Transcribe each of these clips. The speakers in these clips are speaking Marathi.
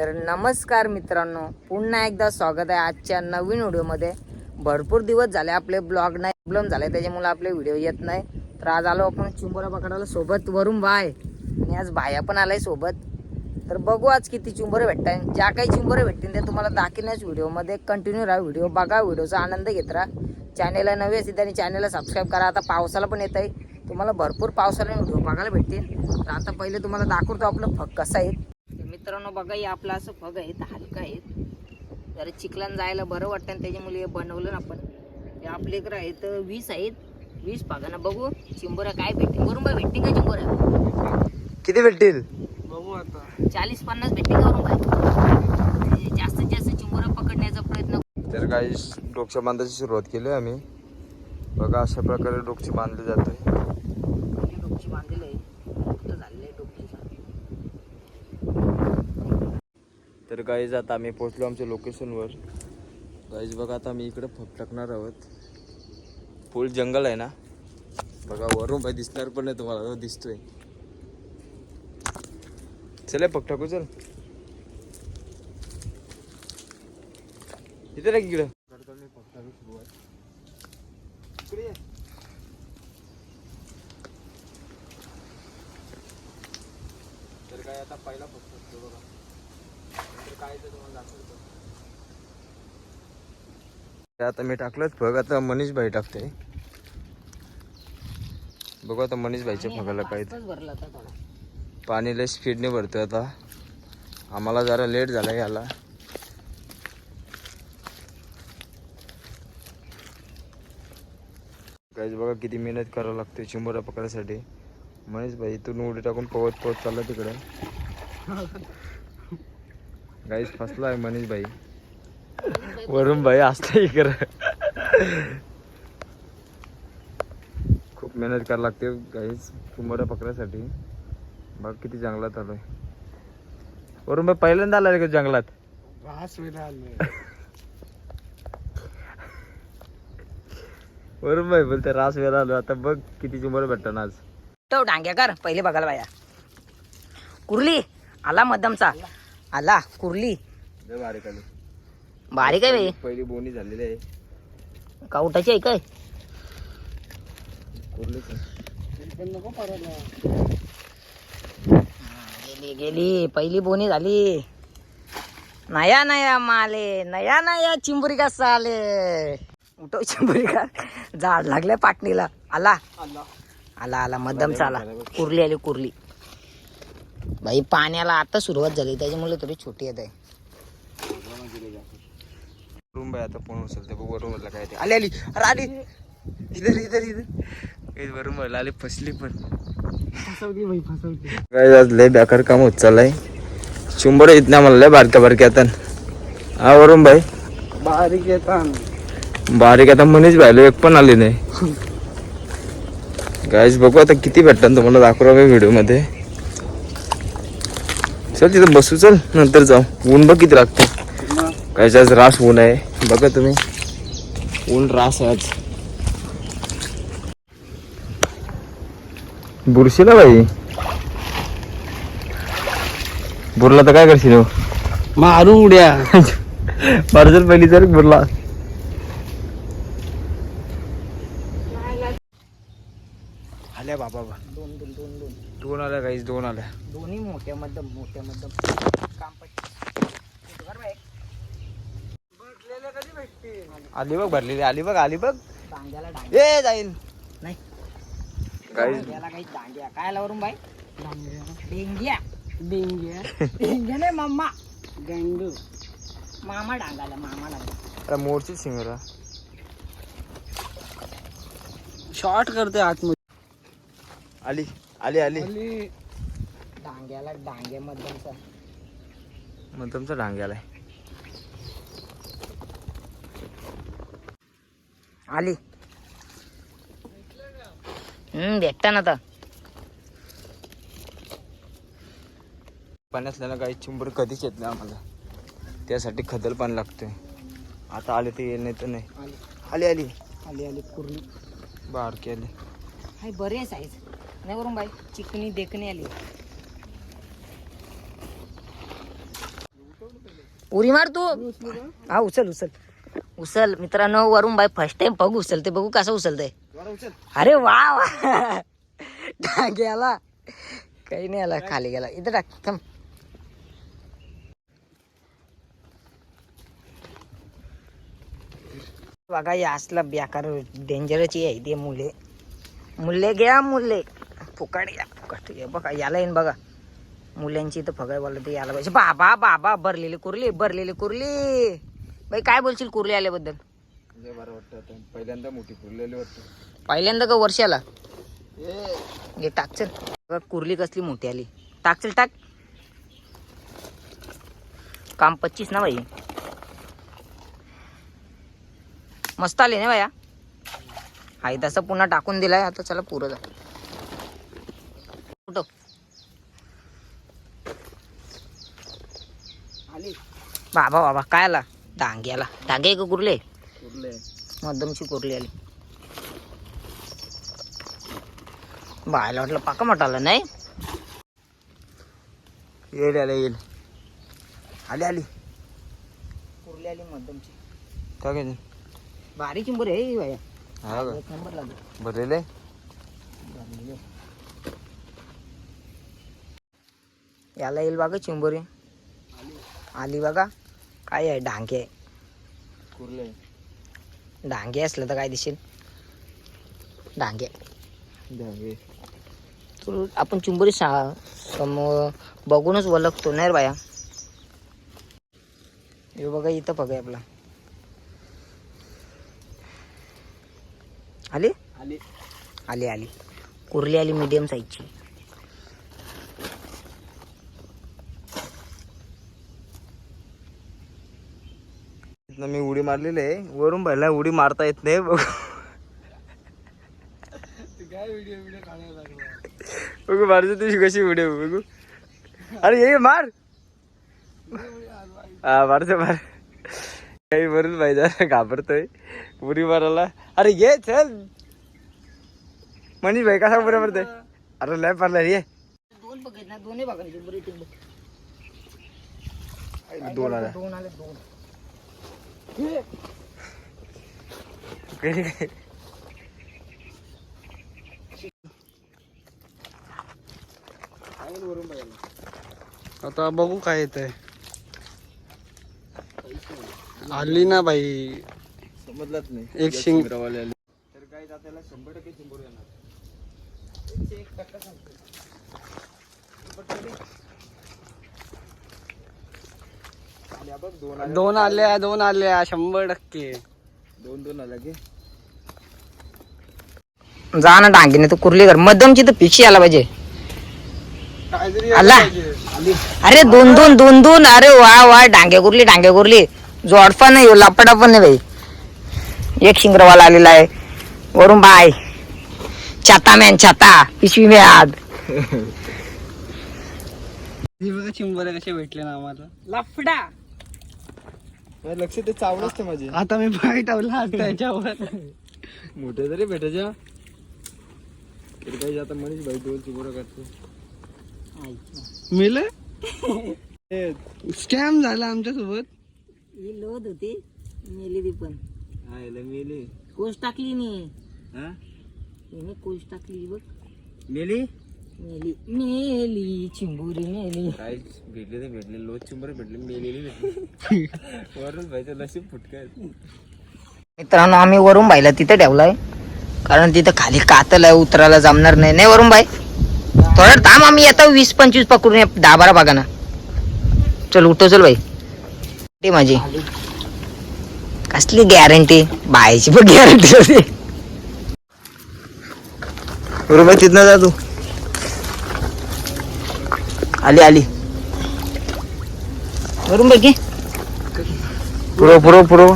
तर नमस्कार मित्रांनो पुन्हा एकदा स्वागत आहे आजच्या नवीन व्हिडिओमध्ये. भरपूर दिवस झाले आपले ब्लॉग नाही प्रॉब्लेम झाले त्याच्यामुळे आपले व्हिडिओ येत नाही. तर आज आलो आपण चिंबोरा पकडायला सोबत वरून बाय आणि आज बाया पण आलाय सोबत. तर बघू आज किती चुंबरं भेटतात ज्या काही चुंबरं भेटतील ते तुम्हाला दाखवण्याच व्हिडिओमध्ये. कंटिन्यू राहा व्हिडिओ बघा व्हिडिओचा आनंद घेत राहा. चॅनेलला नवे असतील त्यांनी चॅनेलला सबस्क्राईब करा. आता पावसाला पण येत आहे तुम्हाला भरपूर पावसाला व्हिडिओ बघायला भेटतील. तर आता पहिले तुम्हाला दाखवतो आपलं फक कसं आहे मित्रांनो बघा हे आपलं असं फग आहेत हलका आहेत जरा चिखलान जायला बरं वाटतं आणि त्याच्यामुळे हे बनवलं ना आपण. हे आपले इकडं आहेत वीस आहेत. वीस पागांना बघू चिंबोऱ्या काय भेटतील. बरोबर बा भेटतील का चिंबोऱ्या किती भेटतील? बघू आता. चाळीस पन्नास भेटतील का काय जास्तीत जास्त चिंबोऱ्या पकडण्याचा प्रयत्न तर काही डोक्या बांधायची सुरुवात केली आम्ही. बघा अशा प्रकारे डोकशी बांधले जाते पहिले डोकशी बांधलेलं आहे कुठं झालेलं आहे डोकशीचं तर गाईज आता आम्ही पोहोचलो आमच्या लोकेशनवर गाईज बघा आता आम्ही इकडे फटकणार आहोत. फुल जंगल आहे ना? बघा वरून भाई दिसणार पण नाही तुम्हाला हो, दिसतोय. चल फटकू चल. इथे लाग इकडं. इकडे तर काय आता पहिला फक्त बघा. काय ते तुम्हाला दाखवतो ते आता मी टाकलंच. फग आता मनीष भाई टाकते बघू आता मनीष भाईच्या फगाला काय पाणी लय स्पीडने भरतोय आता. आम्हाला जरा लेट झाला याला. काहीच बघा किती मेहनत करावं लागते चिंबोरा पकडायसाठी. मनीष भाई इथून उडी टाकून पवत पवत चालला तिकडे. गाईच फसला आहे मनीष भाई वरून भाई असता इकडं. खूप मेहनत करावं लागते गाईच चिंबोरा पकडायसाठी. बघ किती जंगलात आलोय. वरून भाई पहिल्यांदा आलाय का जंगलात? वरून भाई बोलते रास वेळा आलो आता बघ किती चिंबोरा भेटतात आज. तो डांग्या कर पहिले बघायला बाया. कुर्ली आला मध्यमचा आला कुर्ली. लय बारीक आली. बारीक आहे पहिली बोनी झालेली आहे. काउटाची आहे काय? कुर्लीच गेली गेली. पहिली बोनी झाली. नया नया माले नया नया चिंबुरी का साले. उठव चिंबुरी का झाड लागल्या पाटणीला. आला. आला. आला मध्यमचा आला कुर्ली आली कुर्ली. बाई पाण्याला आता सुरुवात झाली त्याच्यामुळे थोडी छोटी येत आहे. वरून भाई आता फोन उचलते बघ वरून म्हटलं काय ते. आली आली. अरे आली. इधर इधर इधर. ए, वरून म्हटलं आली फसली पण. फसवली बाई फसवली. काय आज लय बेकार काम होत चाललंय. चिंबोरा येत नाही मला लय बारक्या बारक्या आता हा वरून भाई बारीक येतात बारीक आता मनीच व्हायला एक पण आली नाही. गाईज बघू आता किती भेटतात तुम्हाला दाखवू मी व्हिडिओमध्ये. चल तिथं बसू चल. नंतर जाऊ. ऊन बघ किती लागतं कायच आज रास ऊन आहे. बघा तुम्ही. ऊन रास आहे आज. बुरशीला बाई. बुरला तर काय करशील हो? मारू उड्या. जर पहिली तर बुरला. आल्या बाबा. बा दोन आल्या काहीच दोन आल्या. दोन्ही मोठ्या मध्यम मोठ्या मध्यम. काम आली बघ भरलेली आली बघ आली बघ. ए जाईल नाही. काही डांग्या काय लावरून बाई? डेंग्या. डेंग्या? डेंग्या नाही मामा. डेंगू मामा डांगाला मामा डांगा मोरची शिंगरा शॉर्ट करते आतमध्ये. आली. आली आली. डांग्याला डांग्या मध्यमचा. मग तुमचा डांग आलाय आली. हम्म भेटता ना आता. पाण्यातल्या काही चिंबर कधीच येत नाही आम्हाला. त्यासाठी खदल पाणी लागतोय. आता आले ते येईल नाही तर नाही. आली. आली आली. आली आली पूर्ण. बारकी आली. हाय बरे साईज नाही करून बाई चिकनी देखणी आली. उरी मार तू. हा उचल उचल. उचल मित्रांनो वरून बाई फर्स्ट टाइम बघू उचलते बघू कसं उचलतंय. अरे वा वा. टाक आला काही नाही आला खाली गेला. इथं टाक थांब. बघा या असला बेकार डेंजरच आहे ते मुले. मुले घ्या मुले. फुकाट घ्या फुकाट. घ्या बघा याला येईन बघा. मुलांची तर फगड बोललं तर याला पाहिजे. बाबा बाबा भरलेली कुर्ली भरलेली कुर्ली. बाई काय बोलशील कुर्ली आल्याबद्दल? लय बरं वाटतं पहिल्यांदा मोठी फुललेली वाटतं. पहिल्यांदा का वर्षाला? हे टाकचल बघ कुर्ली कसली मोठी आली. टाकचल टाक. काम पच्चीस ना बाई? मस्त आले ना बाया? हाय तसं पुन्हा टाकून दिलाय. आता चला पुरं जा कुठं आली बाबा बाबा काय आला? डांगे आला. डांगे का कुर्ले? कुर्ले. मध्यमची कुर्ली आली. बायला वाटलं पाका मोठा आला नाही? येईल आले येईल. आली आली. कुर्ली आली मध्यमची काय काय भारी चिंबर आहे बाया. हा का? एक नंबर लागला. भरलेले याला येईल बघा चिंबोरी. आली बघा. काय आहे? डांगे. आहे. कुर्ले. डांगे असलं तर काय दिसेल? डांगे. धागे तू आपण चिंबोरी सा बघूनच ओळखतो नाही रे बाया? हे बघा इथं बघा आपला. आली? आली. आली आली. कुर्ली आली मीडियम साईजची इथनं मी उडी मारलेली आहे. वरून पहिला उडी मारता येत नाही. बघू. काय व्हिडिओ व्हिडिओ काढायला लागला बघू मारतो तुझी कशी उडी बघू. अरे ये मार. हा मारतो मार काही वरून पाहिजे घाबरतोय. उडी मारायला. अरे ये चल. मनीष भाई कसा उड्या मारतोय अरे लय दोन बघित ना दोन्ही बघा चिंबोरी टिंब दोन आला दोन. आता बघू काय येत आली ना बाई. समजलाच नाही. एक शिंग रवाले आले. तर काय त्याला शंभर टक्के चिंबोर येणार. एक टक्का सांगतो दोन आल्या. दोन आल्या दोन आल्या शंभर टक्के. दोन दोन आल्या की. जा ना डांगीने तू कुर्ली कर. मध्यमची तर पिक्षी आला पाहिजे. काहीतरी आला. आली. अरे दोन दोन दोन दोन. अरे वा वा डांग्या कुर्ली डांग्या कुर्ली. जोडफा नाही हो, लापडा पण नाही भाई एक शिंगरवाला आलेला आहे. वरून बाय. छाता मॅन छाता. पिशवी में आद हे बघा चिंबरे कसे भेटले ना आम्हाला. लफडा. लक्ष ते चावलंच ते माझे. आता मी पाय ठेवला त्याच्यावर. मोठे तरी भेटायच्या आता मनीष भाई दोन चिंबोर करतो मिल? स्कॅम झाला आमच्यासोबत ही लोद होती. मेली ती पण. मेली. कोश टाकली नी. हा? हिने कोश टाकली बघ. मेली? मेली मेली चिंबुरी मेली. काय भेटले ते भेटले. लोच चिंबर भेटले मेलेली वरून भाईचं नशीब फुटकाय मित्रांनो आम्ही वरून बाईला तिथे ठेवलाय. कारण तिथं खाली कातल आहे उतरायला जमणार नाही. नाही वरून बाई थोडं थांब आम्ही येतो वीस पंचवीस पकडून दहा बारा बघा ना चल उठो चल बाई ते माझी. कसली गॅरंटी बायची पण गॅरंटी होती. बरोबर तिथनं जा तू. आली आली. वरून बाई घे पुरो पुरो पुरो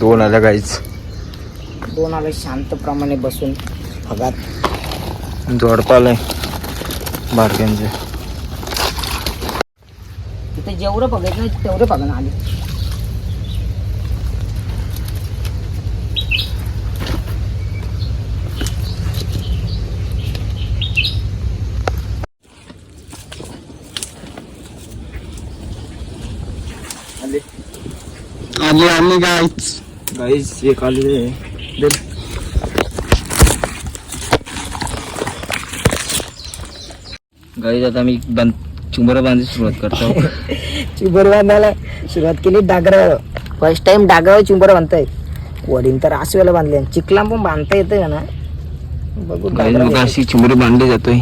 दोन आल्या काहीच दोन आले शांतप्रमाणे बसून. फगात जोडपालय. बारक्यांचे इथे जेवढं बघायचं ना तेवढं बघा ना आले आले आले गायच गाईस एक आले गाईज आता मी बांध चुंबरा बांधायची सुरुवात करतो. चिंबर बांधायला सुरुवात केली डागरावर. First time डागरावर चिंबर बांधताय. वडील तर आसव्याला बांधले चिखला पण बांधता येतं का ना बघू गाईज डागरावर बघा अशी चुंबरी बांधली जातोय.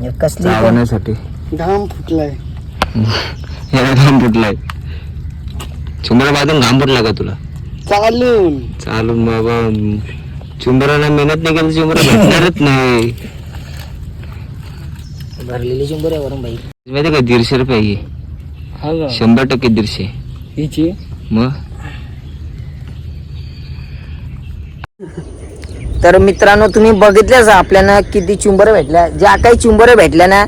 हे कसली चावण्यासाठी घाम फुटलाय. याला घाम फुटलाय. चुंबरा बांधून घाम फुटला का तुला? चालून. चालून बाबा. चुंबराला मेहनत नाही केली चुंबरा भेटणारच नाही. भरलेली चिंबर आहे वरून बाई. माहिती का दीडशे रुपये आहे? ही. हा का? शंभर टक्के दीडशे. हिची? मग? तर मित्रांनो तुम्ही बघितल्याच आपल्याला किती चुंबर भेटल्या. ज्या काही चुंबर भेटल्या ना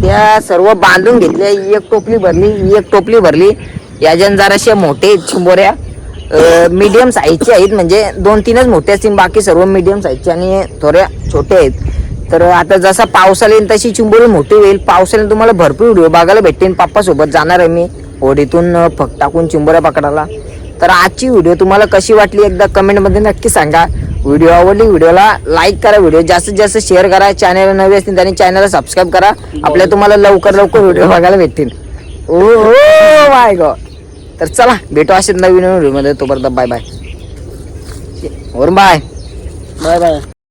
त्या सर्व बांधून घेतल्या. एक टोपली भरली एक टोपली भरली. याच्यान जराशा मोठे आहेत चिंबोऱ्या मीडियम साईजचे आहेत. म्हणजे दोन तीनच मोठे असतील बाकी सर्व मीडियम साईजचे आणि थोड्या छोटे आहेत. तर आता जसा पाऊस आला तशी चिंबोरी मोठी होईल. पावसाने तुम्हाला भरपूर व्हिडिओ बघायला भेटतील. पप्पा सोबत जाणार आहे मी होडीतून फक्त फक टाकून चिंबोऱ्या पकडायला. तर आजची व्हिडिओ तुम्हाला कशी वाटली एकदा कमेंटमध्ये नक्की सांगा. व्हिडिओ आवडली व्हिडिओला लाईक करा. व्हिडिओ जास्तीत जास्त शेअर करा. चॅनल नवे असतील त्याने चॅनलला सबस्क्राईब करा. आपल्या तुम्हाला लवकर लवकर व्हिडिओ बघायला भेटतील. ओ माय गॉड तर चला भेटू असेल नवीन व्हिडिओमध्ये. तोपर्यंत बाय बाय वरून बाय बाय बाय